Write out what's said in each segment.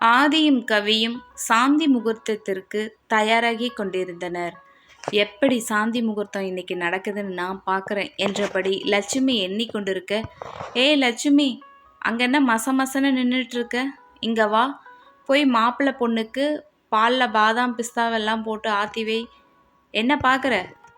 ஆதியும் கவியும் சாந்தி முகூர்த்தத்திற்கு தயாராகி கொண்டிருந்தனர். எப்படி சாந்தி முகூர்த்தம் இன்னைக்கு நடக்குதுன்னு நான் பார்க்குறேன் என்றபடி லட்சுமி எண்ணிக்கொண்டிருக்க ஏய் லட்சுமி அங்கே என்ன மச மசன்னு நின்றுட்டுருக்க இங்கே வா போய் மாப்பிள்ளை பொண்ணுக்கு பாலில் பாதாம் பிஸ்தாவெல்லாம் போட்டு ஆத்தி வை. என்ன பார்க்குற?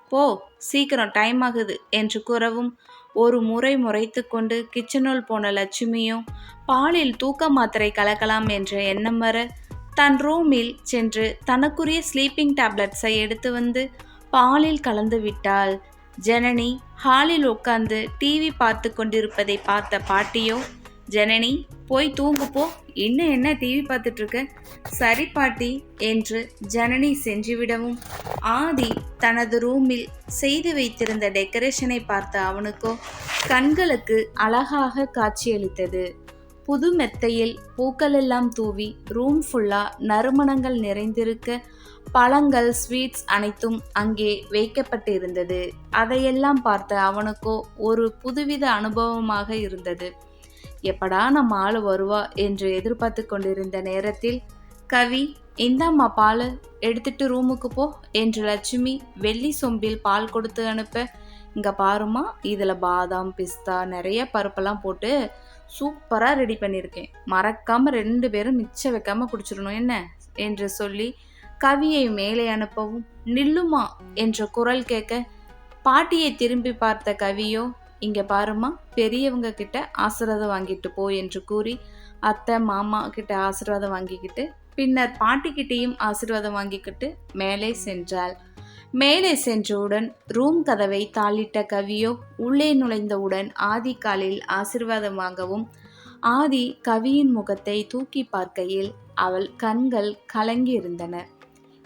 போ சீக்கிரம் டைம் ஆகுது என்று கூறவும் ஒரு முறை முறைத்து கொண்டு கிச்சனுள் போன லட்சுமியும் பாலில் தூக்க மாத்திரை கலக்கலாம் என்ற எண்ணம் வர தன் ரூமில் சென்று தனக்குரிய ஸ்லீப்பிங் டேப்லெட்ஸை எடுத்து வந்து பாலில் கலந்து விட்டாள். ஜனனி ஹாலில் உட்கார்ந்து டிவி பார்த்து கொண்டிருப்பதை பார்த்த பாட்டியோ ஜனனி போய் தூங்கு போ. இன்னும் என்ன டிவி பார்த்துட்டு இருக்க சரி பாட்டி என்று ஜனனி சென்றுவிடவும் ஆதி தனது ரூமில் செய்து வைத்திருந்த டெக்கரேஷனை பார்த்த அவனுக்கோ கண்களுக்கு அழகாக காட்சியளித்தது. புது மெத்தையில் பூக்களெல்லாம் தூவி ரூம் ஃபுல்லா நறுமணங்கள் நிறைந்திருக்க பழங்கள் ஸ்வீட்ஸ் அனைத்தும் அங்கே வைக்கப்பட்டிருந்தது. அதையெல்லாம் பார்த்த அவனுக்கோ ஒரு புதுவித அனுபவமாக இருந்தது. எப்படா நம்ம ஆள் வருவா என்று எதிர்பார்த்து கொண்டிருந்த நேரத்தில் கவி இந்தாம்மா பால் எடுத்துட்டு ரூமுக்கு போ என்று லட்சுமி வெள்ளி சொம்பில் பால் கொடுத்து அனுப்ப இங்கே பாருமா இதில் பாதாம் பிஸ்தா நிறைய பருப்பெல்லாம் போட்டு சூப்பராக ரெடி பண்ணியிருக்கேன் மறக்காமல் ரெண்டு பேரும் மிச்சம் வைக்காமல் குடிச்சிடணும் என்ன? என்று சொல்லி கவியை மேலே அனுப்பவும் நில்லுமா என்ற குரல் கேட்க பாட்டியை திரும்பி பார்த்த கவியோ இங்க பாருமா பெரியவங்க கிட்ட ஆசீர்வாதம் வாங்கிட்டு போ என்று கூறி அத்தை மாமா கிட்ட ஆசீர்வாதம் வாங்கிக்கிட்டு பின்னர் பாட்டிக்கிட்டேயும் ஆசீர்வாதம் வாங்கிக்கிட்டு மேலே சென்றாள். மேலே சென்றவுடன் ரூம் கதவை தாளிட்ட கவியோ உள்ளே நுழைந்தவுடன் ஆதி காலில் ஆசிர்வாதம் வாங்கவும் ஆதி கவியின் முகத்தை தூக்கி பார்க்கையில் அவள் கண்கள் கலங்கி இருந்தன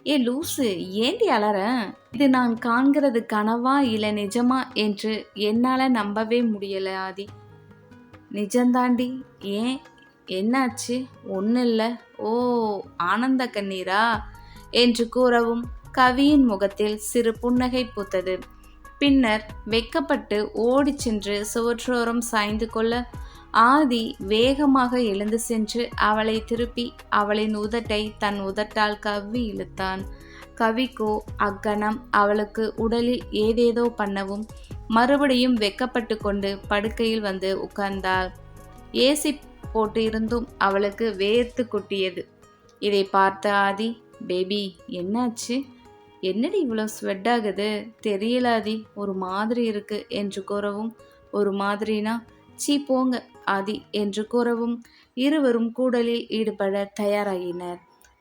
ஏ லூசு ஏண்டி அலற? இது நான் காண்கிறது கனவா இல்லை நிஜமா என்று என்னால் நம்பவே முடியல ஆதி. நிஜந்தாண்டி ஏன்? என்னாச்சு? ஒன்றும் இல்லை ஓ ஆனந்த கண்ணீரா? என்று கூறவும் கவியின் முகத்தில் சிறு புன்னகை பூத்தது. பின்னர் வெக்கப்பட்டு ஓடிச் சென்று சுவற்றோரம் சாய்ந்து கொள்ள ஆதி வேகமாக எழுந்து சென்று அவளை திருப்பி அவளின் உதட்டை தன் உதட்டால் கவ்வி இழுத்தான். கவிக்கோ அக்கணம் அவளுக்கு உடலில் ஏதேதோ பண்ணவும் மறுபடியும் வெக்கப்பட்டு கொண்டு படுக்கையில் வந்து உட்கார்ந்தாள். ஏசி போட்டு இருந்தும் அவளுக்கு வேர்த்து கொட்டியது. இதை பார்த்த ஆதி பேபி என்னாச்சு? என்னடி இவ்வளோ ஸ்வெட் ஆகுது? தெரியலாதி ஒரு மாதிரி இருக்கு என்று கூறவும் ஒரு மாதிரினா சீ போங்க ஆதி என்று கூறவும் இருவரும் கூடலில் ஈடுபட தயாராகினர்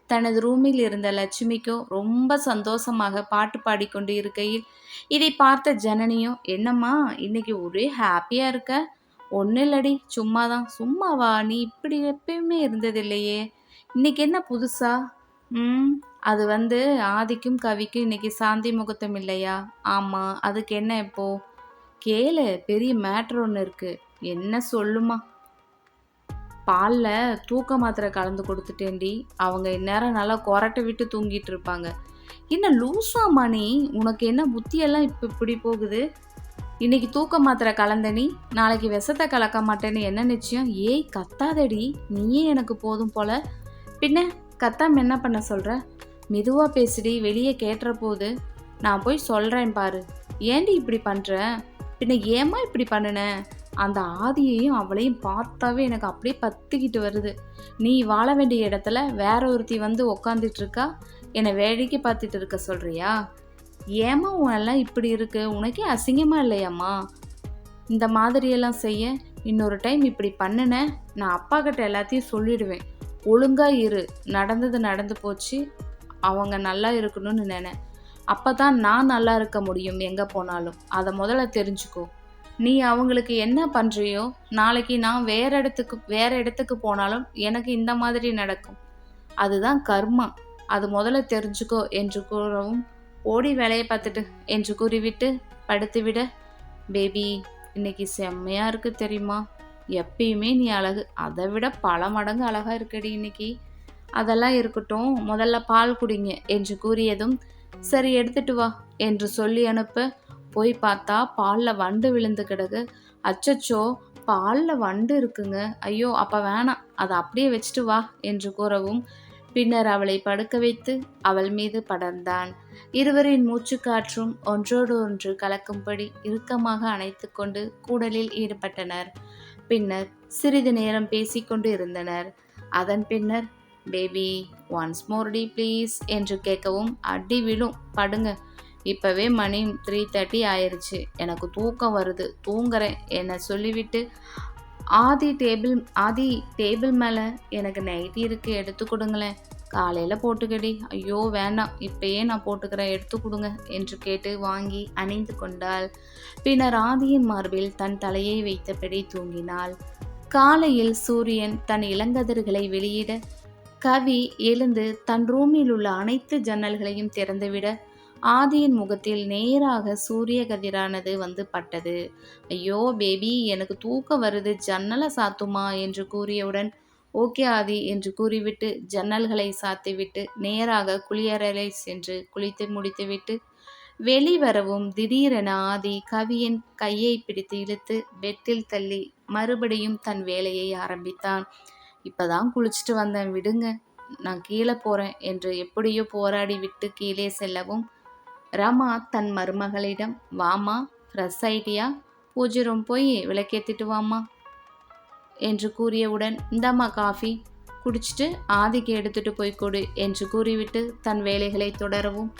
தனது ரூமில் இருந்த லட்சுமிக்கும் ரொம்ப சந்தோஷமாக பாட்டு பாடிக்கொண்டு இருக்கையில் இதை பார்த்த ஜனனியும் என்னம்மா இன்னைக்கு ஒரே ஹாப்பியாக இருக்க? ஒன்றும் இல்லடி சும்மா தான் சும்மாவா? நீ இப்படி எப்பயுமே இருந்ததில்லையே. இன்னைக்கு என்ன புதுசா? ம் அது வந்து ஆதிக்கும் கவிக்கும் இன்னைக்கு சாந்தி முகூர்த்தம் இல்லையா? ஆமாம் அதுக்கு என்ன இப்போ? கேளு பெரிய மேட்ரு ஒன்று இருக்குது என்ன சொல்லுமா? பாலில் தூக்க மாத்திரை கலந்து கொடுத்துட்டேன்டி. அவங்க இந்நேரம் நல்லா கொரட்டை விட்டு தூங்கிட்டு இருப்பாங்க. என்ன லூசா மணி? உனக்கு என்ன புத்தியெல்லாம் இப்போ இப்படி போகுது? இன்னைக்கு தூக்க மாத்திரை கலந்தனி நீ நாளைக்கு விஷத்தை கலக்க மாட்டேன்னு என்ன நிச்சயம்? ஏய் கத்தாதடி. நீயே எனக்கு போதும் போல. பின்ன கத்தாம என்ன பண்ண சொல்கிற மெதுவாக பேசுடி வெளியே கேட்டுற போது. நான் போய் சொல்கிறேன் பாரு. ஏண்டி இப்படி பண்ணுற பின்ன ஏமா இப்படி பண்ணுன? அந்த ஆதியையும் அவளையும் பார்த்தாவே எனக்கு அப்படியே பத்திக்கிட்டு வருது. நீ வாழ வேண்டிய இடத்துல வேற ஒருத்தி வந்து உக்காந்துட்டு இருக்கா என்னை வேடிக்கை பார்த்துட்டு இருக்க சொல்கிறியா ஏமா உனெல்லாம் இப்படி இருக்கு? உனக்கே அசிங்கமாக இல்லையாம்மா? இந்த மாதிரியெல்லாம் செய்ய இன்னொரு டைம் இப்படி பண்ணின நான் அப்பா கிட்ட எல்லாத்தையும் சொல்லிடுவேன். ஒழுங்காக இரு. நடந்தது நடந்து போச்சு. அவங்க நல்லா இருக்கணும்னு நினை. அப்போ தான் நான் நல்லா இருக்க முடியும் எங்கே போனாலும். அதை முதல்ல தெரிஞ்சுக்கோ. நீ அவங்களுக்கு என்ன பண்ணுறியோ நாளைக்கு நான் வேற இடத்துக்கு வேற இடத்துக்கு போனாலும் எனக்கு இந்த மாதிரி நடக்கும். அதுதான் கர்மா. அது முதல்ல தெரிஞ்சுக்கோ என்று கூறவும் ஓடி வேலையை பார்த்துட்டு என்று கூறிவிட்டு படுத்துவிட பேபி இன்னைக்கு செம்மையா இருக்கு தெரியுமா? எப்பயுமே நீ அழகு. அதை விட பல மடங்கு அழகா இருக்கடி இன்னைக்கு. அதெல்லாம் இருக்கட்டும் முதல்ல பால் குடிங்க என்று கூறியதும் சரி எடுத்துட்டு வா என்று சொல்லி அனுப்ப போய் பார்த்தா பாலில் வண்டு விழுந்து கிடக்கு. அச்சச்சோ பாலில் வண்டு இருக்குங்க. ஐயோ அப்போ வேணாம். அதை அப்படியே வச்சுட்டு வா என்று கூறவும் பின்னர் அவளை படுக்க வைத்து அவள் மீது படர்ந்தான். இருவரின் மூச்சுக்காற்றும் ஒன்றோடு ஒன்று கலக்கும்படி இறுக்கமாக அணைத்து கொண்டு கூடலில் ஈடுபட்டனர். பின்னர் சிறிது நேரம் பேசிக்கொண்டு இருந்தனர். அதன் பின்னர் baby once more tea please என்று கேட்கவும் அடி விழும் படுங்க. இப்போவே மணி த்ரீ தேர்ட்டி ஆயிடுச்சு எனக்கு தூக்கம் வருது. தூங்குறேன். என்னை சொல்லிவிட்டு ஆதி டேபிள் ஆதி டேபிள் மேலே எனக்கு நைட்டி இருக்கு. எடுத்து கொடுங்களேன். காலையில் போட்டுக்கடி. ஐயோ வேண்டாம். இப்பயே நான் போட்டுக்கிறேன். எடுத்து கொடுங்க என்று கேட்டு வாங்கி அணிந்து கொண்டாள். பின்னர் ஆதியின் மார்பில் தன் தலையை வைத்தபடி தூங்கினாள். காலையில் சூரியன் தன் இளங்கதிர்களை வெளியிட கவி எழுந்து தன் ரூமில் உள்ள அனைத்து ஜன்னல்களையும் திறந்துவிட ஆதியின் முகத்தில் நேராக சூரிய கதிரானது வந்து பட்டது. ஐயோ பேபி எனக்கு தூக்கம் வருது. ஜன்னலை சாத்துமா? என்று கூறியவுடன் ஓகே ஆதி என்று கூறிவிட்டு ஜன்னல்களை சாத்திவிட்டு நேராக குளியறையை சென்று குளித்து முடித்துவிட்டு வெளிவரவும் திடீரென ஆதி கவியின் கையை பிடித்து இழுத்து வெட்டில் தள்ளி மறுபடியும் தன் வேலையை ஆரம்பித்தான். இப்பதான் குளிச்சுட்டு வந்தேன் விடுங்க. நான் கீழே போறேன் என்று எப்படியோ போராடி விட்டு கீழே செல்லவும் ரமா தன் மருமகளிடம் வாமா ஃப்ரெஷ் ஐடியா பூஜை ரூம் போய் விளக்கேற்றிட்டு வாமா என்று கூறியவுடன் இந்தாம்மா காஃபி குடிச்சிட்டு ஆதிக்கு எடுத்துட்டு போய் கொடு என்று கூறிவிட்டு தன் வேலைகளை தொடரவும்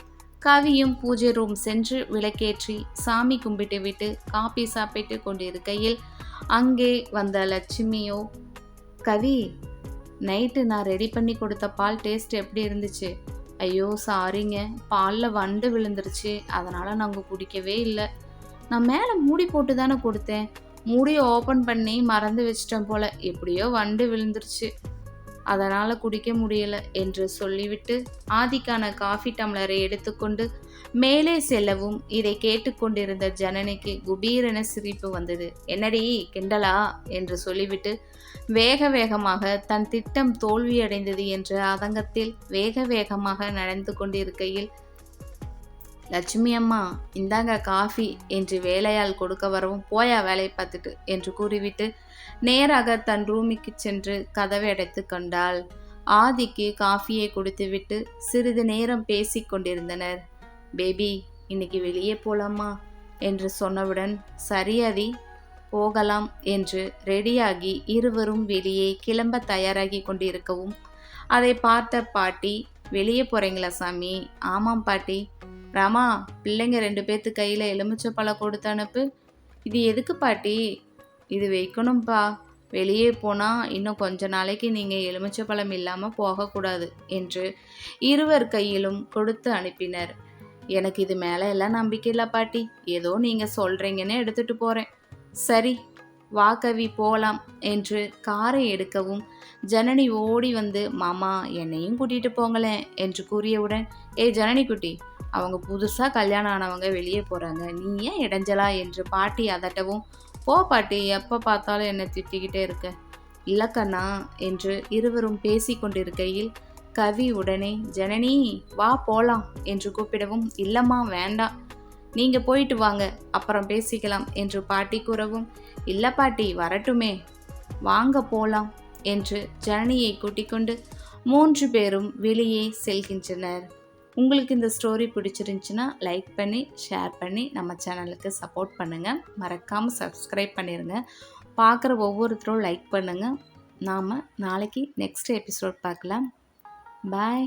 கவியும் பூஜை ரூம் சென்று விளக்கேற்றி சாமி கும்பிட்டு விட்டு காபி சாப்பிட்டு கொண்டிருக்கையில் அங்கே வந்த லட்சுமியோ கவி நைட்டு நான் ரெடி பண்ணி கொடுத்த பால் டேஸ்ட் எப்படி இருந்துச்சு? ஐயோ சாரிங்க. பாலில் வண்டு விழுந்துருச்சு. அதனால் நாங்கள் குடிக்கவே இல்லை. நான் மேலே மூடி போட்டு தானே கொடுத்தேன். மூடியை ஓப்பன் பண்ணி மறந்து வச்சிட்டேன் போல. எப்படியோ வண்டு விழுந்துருச்சு. அதனால் குடிக்க முடியல என்று சொல்லிவிட்டு ஆதிக்கான காஃபி டம்ளரை எடுத்துக்கொண்டு மேலே செல்லவும் இதை கேட்டுக்கொண்டிருந்த ஜனனிக்கு குபீரென சிரிப்பு வந்தது. என்னடி கிண்டலா? என்று சொல்லிவிட்டு வேக வேகமாக தன் திட்டம் தோல்வியடைந்தது என்ற அதங்கத்தில் வேக வேகமாக நடந்து கொண்டிருக்கையில் லட்சுமி அம்மா இந்தாங்க காஃபி என்று வேலையால் கொடுக்க வரவும் போயா வேலை பார்த்துட்டு? என்று கூறிவிட்டு நேராக தன் ரூமுக்கு சென்று கதவை அடைத்து கொண்டாள். ஆதிக்கு காஃபியை கொடுத்துவிட்டு சிறிது நேரம் பேசி கொண்டிருந்தனர். பேபி இன்னைக்கு வெளியே போலாமா? என்று சொன்னவுடன் சரியாதி போகலாம் என்று ரெடியாகி இருவரும் வெளியே கிளம்ப தயாராகி கொண்டிருக்கவும் அதை பார்த்த பாட்டி வெளியே போறீங்களா சாமி? ஆமாம் பாட்டி. ராமா பிள்ளைங்க ரெண்டு பேர்த்து கையில் எலுமிச்சை பழம் கொடுத்து அனுப்பு. இது எதுக்கு பாட்டி? இது வைக்கணும்ப்பா வெளியே போனால் இன்னும் கொஞ்ச நாளைக்கு நீங்கள் எலுமிச்சை பழம் இல்லாமல் போகக்கூடாது என்று இருவர் கையிலும் கொடுத்து அனுப்பினர். எனக்கு இது மேலே எல்லாம் நம்பிக்கை இல்லை பாட்டி. ஏதோ நீங்கள் சொல்கிறீங்கன்னு எடுத்துகிட்டு போகிறேன் சரி வா கவி போகலாம் என்று காரை எடுக்கவும் ஜனனி ஓடி வந்து மாமா என்னையும் கூட்டிகிட்டு போங்களேன் என்று கூறியவுடன் ஏ ஜனனி குட்டி அவங்க புதுசாக கல்யாணம் ஆனவங்க வெளியே போகிறாங்க நீ ஏன் இடைஞ்சலா? என்று பாட்டி அதட்டவும் போ பாட்டி எப்போ பார்த்தாலும் என்னை திட்டிக்கிட்டே இருக்க. இல்லக்கண்ணா என்று இருவரும் பேசி கொண்டிருக்கையில் கவி உடனே ஜனனி வா போலாம் என்று கூப்பிடவும் இல்லம்மா வேண்டாம் நீங்க போயிட்டு வாங்க அப்புறம் பேசிக்கலாம் என்று பாட்டி கூறவும் இல்ல பாட்டி வரட்டுமே. வாங்க போலாம் என்று ஜனனியை கூட்டிக் கொண்டு மூன்று பேரும் வெளியே செல்கின்றனர். உங்களுக்கு இந்த ஸ்டோரி பிடிச்சிருந்துச்சின்னா லைக் பண்ணி ஷேர் பண்ணி நம்ம சேனலுக்கு சப்போர்ட் பண்ணுங்கள் மறக்காமல் சப்ஸ்கிரைப் பண்ணிடுங்க பார்க்குற ஒவ்வொருத்தரும் லைக் பண்ணுங்கள் நாம் நாளைக்கு நெக்ஸ்ட் எபிசோட் பார்க்கலாம். பாய்